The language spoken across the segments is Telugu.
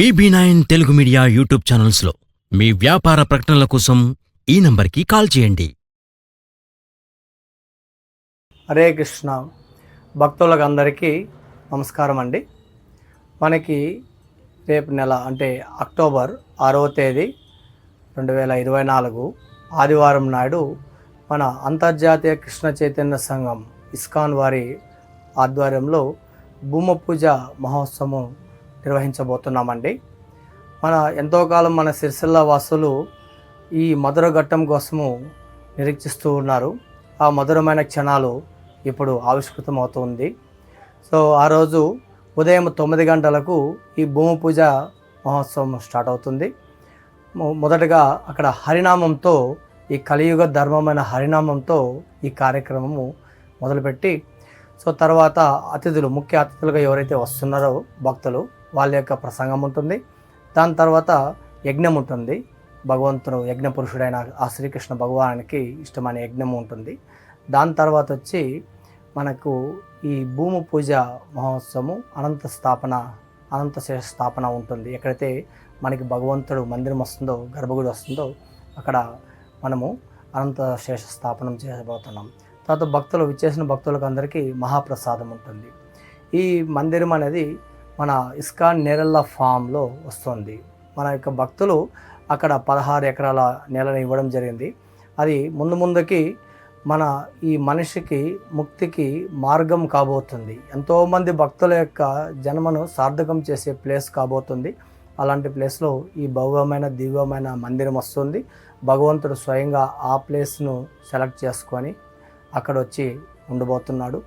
B B nine Telugu media YouTube ఛానల్స్లో మీ వ్యాపార ప్రకటనల కోసం ఈ నంబర్కి కాల్ చేయండి. హరే కృష్ణ. భక్తులకు అందరికీ నమస్కారం అండి మనకి రేపు నెల అంటే అక్టోబర్ ఆరవ తేదీ రెండు వేల ఇరవై నాలుగు ఆదివారం నాడు మన అంతర్జాతీయ కృష్ణ చైతన్య సంఘం ఇస్కాన్ వారి ఆధ్వర్యంలో భూమ పూజ మహోత్సవం నిర్వహించబోతున్నామండి. మన ఎంతో కాలం మన సిరిసిల్ల వాసులు ఈ మధుర ఘట్టం కోసము నిరీక్షిస్తూ ఉన్నారు. ఆ మధురమైన క్షణాలు ఇప్పుడు ఆవిష్కృతం అవుతుంది సో ఆ రోజు ఉదయం తొమ్మిది గంటలకు ఈ భూమి పూజ మహోత్సవం స్టార్ట్ అవుతుంది. మొదటగా అక్కడ హరినామంతో ఈ కలియుగ ధర్మమైన హరినామంతో ఈ కార్యక్రమము మొదలుపెట్టి సో తర్వాత అతిథులు ముఖ్య అతిథులుగా ఎవరైతే వస్తున్నారో భక్తులు వాళ్ళ యొక్క ప్రసంగం ఉంటుంది. దాని తర్వాత యజ్ఞం ఉంటుంది. భగవంతుడు యజ్ఞ పురుషుడైన ఆ శ్రీకృష్ణ భగవానికి ఇష్టమైన యజ్ఞం ఉంటుంది. దాని తర్వాత వచ్చి మనకు ఈ భూమి పూజ మహోత్సవము అనంత స్థాపన అనంత శేష స్థాపన ఉంటుంది. ఎక్కడైతే మనకి భగవంతుడు మందిరం వస్తుందో గర్భగుడి వస్తుందో అక్కడ మనము అనంత శేష స్థాపనం చేయబోతున్నాం. తర్వాత భక్తులు విచ్చేసిన భక్తులకు అందరికీ మహాప్రసాదం ఉంటుంది. ఈ మందిరం అనేది మన ఇస్కాన్ నేరల్ల ఫామ్లో వస్తుంది. మన యొక్క భక్తులు అక్కడ పదహారు ఎకరాల నేలను ఇవ్వడం జరిగింది. అది ముందు ముందుకి మన ఈ మనిషికి ముక్తికి మార్గం కాబోతుంది. ఎంతోమంది భక్తుల యొక్క జన్మను సార్థకం చేసే ప్లేస్ కాబోతుంది. అలాంటి ప్లేస్లో ఈ భవ్యమైన దివ్యమైన మందిరం వస్తుంది. భగవంతుడు స్వయంగా ఆ ప్లేస్ను సెలెక్ట్ చేసుకొని అక్కడ వచ్చి ఉండబోతున్నాడు.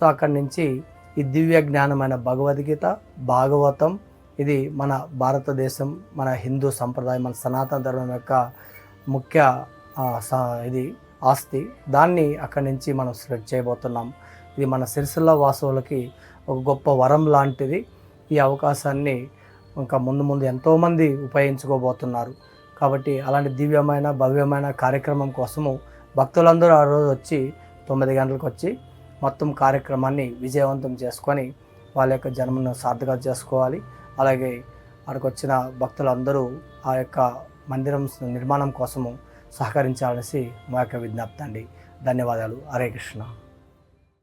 సో అక్కడి నుంచి ఈ దివ్య జ్ఞానమైన భగవద్గీత భాగవతం ఇది మన భారతదేశం మన హిందూ సంప్రదాయం మన సనాతన ధర్మం యొక్క ముఖ్య స- ఇది ఆస్తి. దాన్ని అక్కడి నుంచి మనం స్ప్రెడ్ చేయబోతున్నాం. ఇది మన సిరిసిల్ల వాసువులకి ఒక గొప్ప వరం లాంటిది. ఈ అవకాశాన్ని ఇంకా ముందు ముందు ఎంతోమంది ఉపయోగించుకోబోతున్నారు. కాబట్టి అలాంటి దివ్యమైన భవ్యమైన కార్యక్రమం కోసము భక్తులందరూ ఆ రోజు వచ్చి తొమ్మిది గంటలకు వచ్చి మొత్తం కార్యక్రమాన్ని విజయవంతం చేసుకొని వాళ్ళ యొక్క జన్మను సార్థకత చేసుకోవాలి. అలాగే అక్కడికి వచ్చిన భక్తులందరూ ఆ యొక్క మందిరం నిర్మాణం కోసము సహకరించాలనేసి మా యొక్క విజ్ఞప్తి అండి. ధన్యవాదాలు. హరే కృష్ణ.